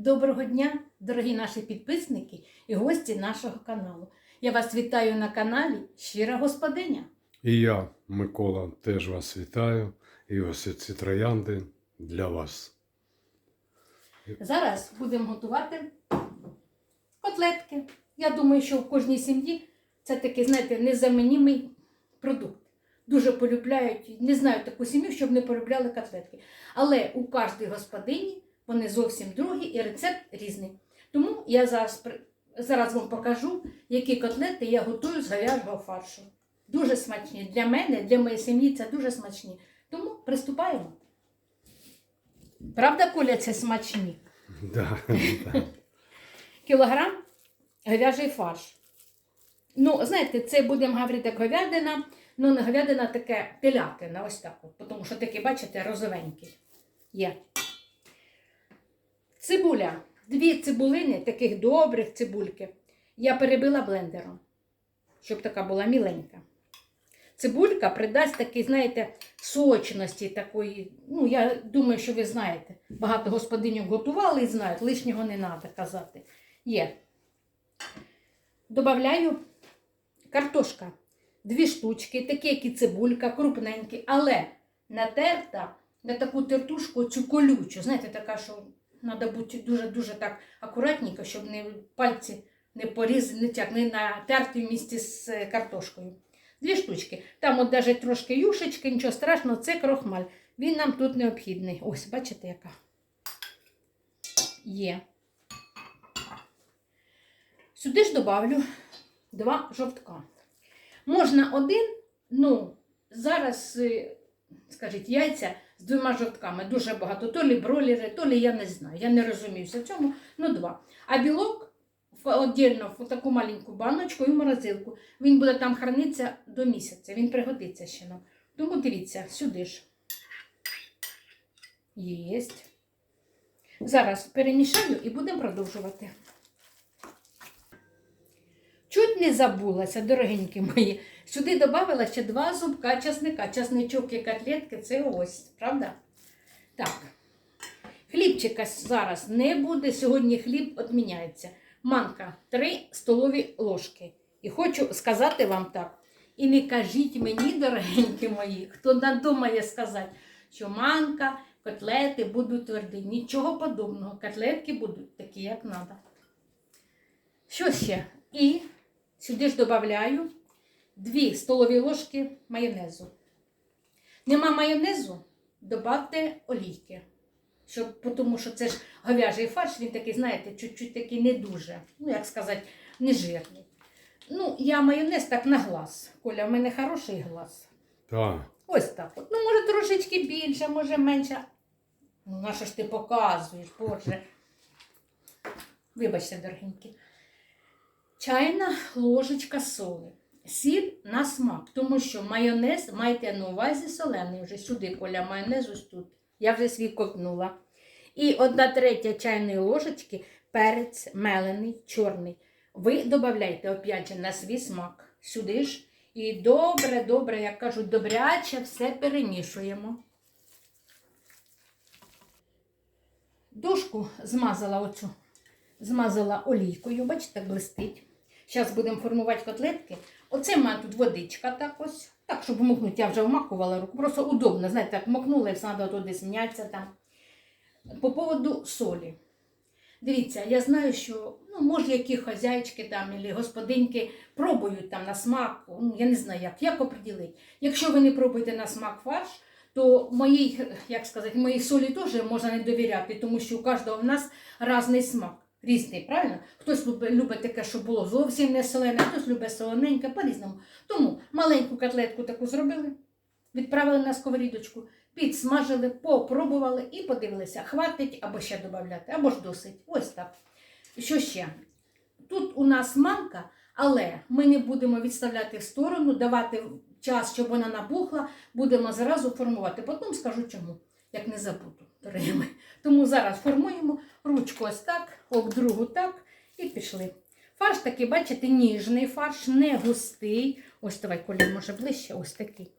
Доброго дня, дорогі наші підписники і гості нашого каналу. Я вас вітаю на каналі Щира Господиня. І я, Микола, теж вас вітаю. І ось ці троянди для вас. Зараз будемо готувати котлетки. Я думаю, що в кожній сім'ї це такий, знаєте, незамінімий продукт. Дуже полюбляють, не знаю таку сім'ю, щоб не полюбляли котлетки. Але у кожній господині вони зовсім другі і рецепт різний. Тому я зараз, зараз вам покажу, які котлети я готую з говяжого фаршу. Дуже смачні. Для мене, для моєї сім'ї це дуже смачні. Тому приступаємо. Правда, Коля, це смачні? Да, да. кілограм говяжий фарш. Ну, знаєте, це будемо говорити як говядина, ну не говядина таке телятина, ось так, тому що такий, бачите, розовенький є. Цибуля. Дві цибулини, таких добрих цибульки. Я перебила блендером, щоб така була міленька. Цибулька придасть такий, знаєте, сочності такої. Ну, я думаю, що ви знаєте. Багато господинів готували і знають, лишнього не треба казати. Є. Добавляю картошка. Дві штучки, такі, як і цибулька, крупненькі, але натерта на таку тертушку, цю колючу. Знаєте, така, що треба бути дуже-дуже так акуратненько, щоб не пальці не порізали, не, тяг, не натерти в місті з е, картошкою. Дві штучки. Там от навіть трошки юшечки, нічого страшного, це крохмаль. Він нам тут необхідний. Ось, бачите, яка? Є. Сюди ж добавлю два жовтка. Можна один, ну, зараз, е, скажіть, яйця з двома жовтками дуже багато. То лі бролери, то лі я не знаю. Я не розуміюся в цьому, ну два. А білок в- отдельно в таку маленьку баночку і в морозилку. Він буде там хранитися до місяця, він пригодиться ще нам. Тому дивіться, сюди ж. Єсть. Зараз перемішаю і будемо продовжувати. Чуть не забулася, дорогенькі мої. Сюди додала ще два зубка часника. Часничок і котлетки це ось, правда? Так. Хлібчика зараз не буде. Сьогодні хліб відміняється. Манка 3 столові ложки. І хочу сказати вам так. І не кажіть мені, дорогенькі мої, хто надумає сказати, що манка, котлети будуть тверді. Нічого подобного. Котлетки будуть такі, як треба. Що ще? І сюди ж додаю 2 столові ложки майонезу. Нема майонезу, додавте олійки. Щоб, тому що це ж говяжий фарш, він такий, знаєте, чуть-чуть такий не дуже, ну як сказати, не жирний. Ну, я майонез так на глаз. Коля, в мене хороший глаз. Так. Ось так. От. Ну, може, трошечки більше, може менше. Ну, на що ж ти показуєш, Боже. Вибачте, дорогенькі. Чайна ложечка соли. Сіль на смак, тому що майонез майте на увазі солений. Вже сюди коля майонез ось тут. Я вже свій ковтнула. І одна третя чайної ложечки перець мелений, чорний. Ви додаєте, опять же, на свій смак. Сюди ж. І добре, добре, як кажуть, добряче все перемішуємо. Дошку змазала оцю, змазала олійкою, бачите, так блистить. Зараз будемо формувати котлетки. Оце в мене тут водичка так ось. Так, щоб вмокнути, я вже вмакувала руку. Просто удобно, знаєте, так вмокнула і все треба туди змінятися там. По поводу солі. Дивіться, я знаю, що ну, може, які хазяйчики там або господинки пробують там на смак, ну, я не знаю, як, як оприділити. Якщо ви не пробуєте на смак фарш, то моїй, як сказати, моїй солі теж можна не довіряти, тому що у кожного в нас різний смак. Різний, правильно? Хтось любить, таке, щоб було зовсім не солене, хтось любить солоненьке, по-різному. Тому маленьку котлетку таку зробили, відправили на сковорідочку, підсмажили, попробували і подивилися, хватить або ще додати, або ж досить. Ось так. Що ще? Тут у нас манка, але ми не будемо відставляти в сторону, давати час, щоб вона набухла, будемо зразу формувати. Потім скажу чому, як не забуду, дорогі. Тому зараз формуємо ручку ось так, об другу так і пішли. Фарш такий, бачите, ніжний фарш, не густий. Ось давай, Коля, може ближче, ось такий.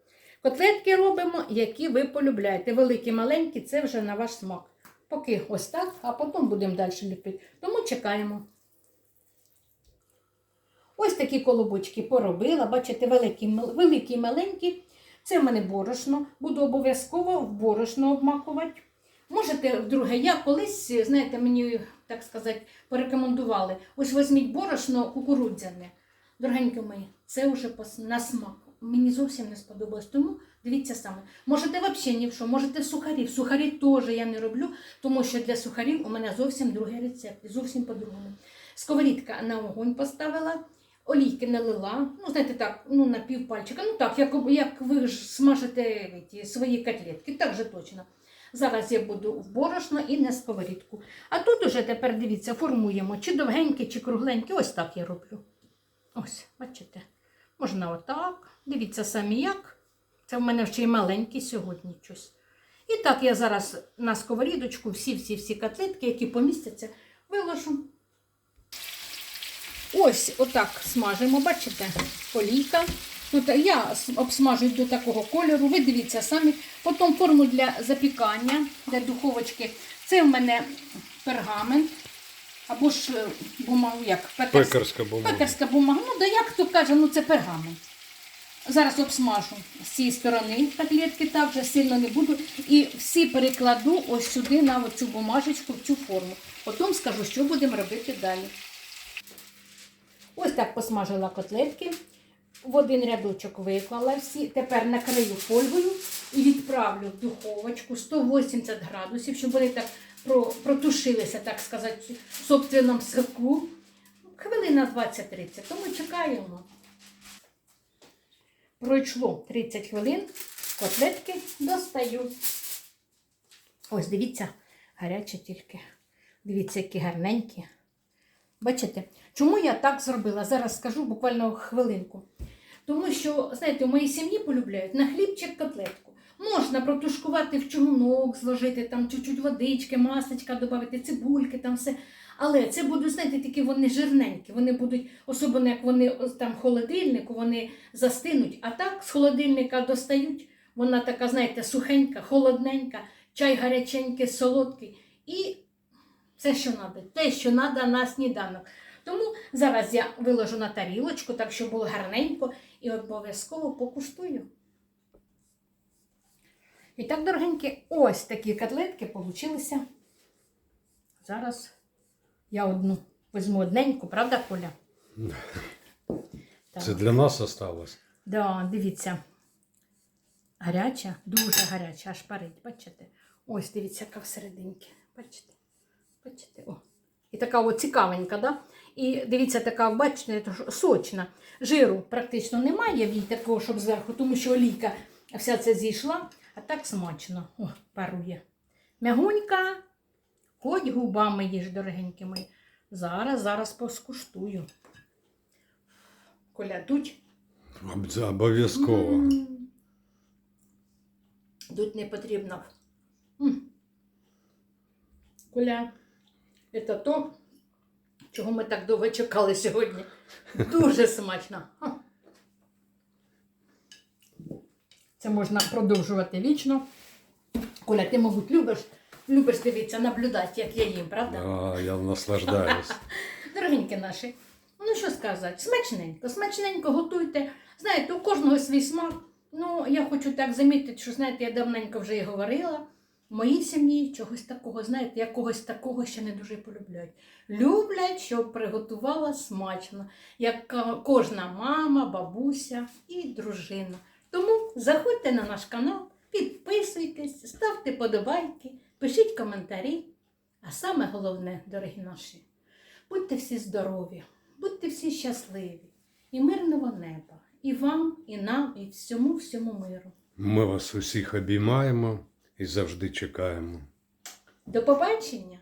Котлетки робимо, які ви полюбляєте. Великі, маленькі, це вже на ваш смак. Поки ось так, а потім будемо далі ліпити. Тому чекаємо. Ось такі колобочки поробила. Бачите, великі, великі маленькі. Це в мене борошно. Буду обов'язково в борошно обмакувати. Можете вдруге, я колись, знаєте, мені, так сказати, порекомендували. Ось візьміть борошно кукурудзяне. Дорогенькі мої, це вже на смак. Мені зовсім не сподобалось. Тому дивіться саме. Можете взагалі ні в що, можете сухарів. Сухарі теж я не роблю, тому що для сухарів у мене зовсім другий рецепт, зовсім по-другому. Сковорідка на огонь поставила, олійки налила, ну, знаєте, так, ну, на півпальчика. Ну так, як, як ви ж смажите ті, свої котлетки, так же точно. Зараз я буду в борошно і на сковорідку. А тут уже тепер дивіться, формуємо чи довгенькі, чи кругленькі. Ось так я роблю. Ось, бачите. Можна отак. Дивіться самі як. Це в мене ще й маленький сьогодні щось. І так я зараз на сковорідочку всі-всі-всі котлетки, які помістяться, виложу. Ось отак смажимо, бачите, олійка. Тут я обсмажую до такого кольору. Ви дивіться самі. Потім форму для запікання, для духовочки. Це в мене пергамент. Або ж е, бумагу, як пекарська. Пекарська бумага. Пекарська бумага. Ну, да як хто каже, ну це пергамент. Зараз обсмажу з цієї сторони котлетки, так вже сильно не буду. І всі перекладу ось сюди на цю бумажечку, в цю форму. Потім скажу, що будемо робити далі. Ось так посмажила котлетки. В один рядочок виклала всі. Тепер накрию фольгою і відправлю в духовочку 180 градусів, щоб вони так про- протушилися, так сказати, в собственному соку. Хвилина 20-30. Тому чекаємо. Пройшло 30 хвилин, котлетки достаю. Ось, дивіться, гаряче тільки. Дивіться, які гарненькі. Бачите? Чому я так зробила? Зараз скажу буквально хвилинку. Тому що, знаєте, у моїй сім'ї полюбляють на хлібчик котлетку. Можна протушкувати в чугунок, зложити там чуть-чуть водички, масочка додати, цибульки, там все. Але це будуть, знаєте, такі вони жирненькі. Вони будуть, особливо як вони там в холодильнику, вони застинуть. А так з холодильника достають. Вона така, знаєте, сухенька, холодненька, чай гаряченький, солодкий. І все, що треба, те, що треба на сніданок. Тому зараз я виложу на тарілочку, так щоб було гарненько, і обов'язково покуштую. І так, дорогенькі, ось такі котлетки получилися. Зараз я одну візьму одненьку, правда, Коля? Так. Це для нас осталось. Да, дивіться. Гаряча, дуже гаряча, аж парить, бачите? Ось, дивіться, яка всерединки. Бачите? Бачите? О. І така от цікавенька, да? І дивіться, така, бачите, сочна. Жиру практично немає в їй такого, щоб зверху, тому що олійка вся це зійшла, а так смачно. О, парує. Мягунька, хоч губами їж, дорогенькі мої. Зараз, зараз поскуштую. Коля, дуть. Об- Обов'язково. М. Тут не потрібно. М. Коля, це то, чого ми так довго чекали сьогодні. Дуже смачно. Це можна продовжувати вічно. Коля, ти, мабуть, любиш, любиш дивитися, наблюдати, як я їм, правда? А, я наслаждаюсь. Дорогенькі наші, ну що сказати, смачненько, смачненько готуйте. Знаєте, у кожного свій смак. Ну, я хочу так замітити, що знаєте, я давненько вже і говорила. Моїй сім'ї чогось такого, знаєте, якогось такого ще не дуже полюбляють. Люблять, щоб приготувала смачно, як кожна мама, бабуся і дружина. Тому заходьте на наш канал, підписуйтесь, ставте подобайки, пишіть коментарі. А саме головне, дорогі наші, Будьте всі здорові, будьте всі щасливі і мирного неба. І вам, і нам, і всьому всьому миру. Ми вас усіх обіймаємо і завжди чекаємо. До побачення!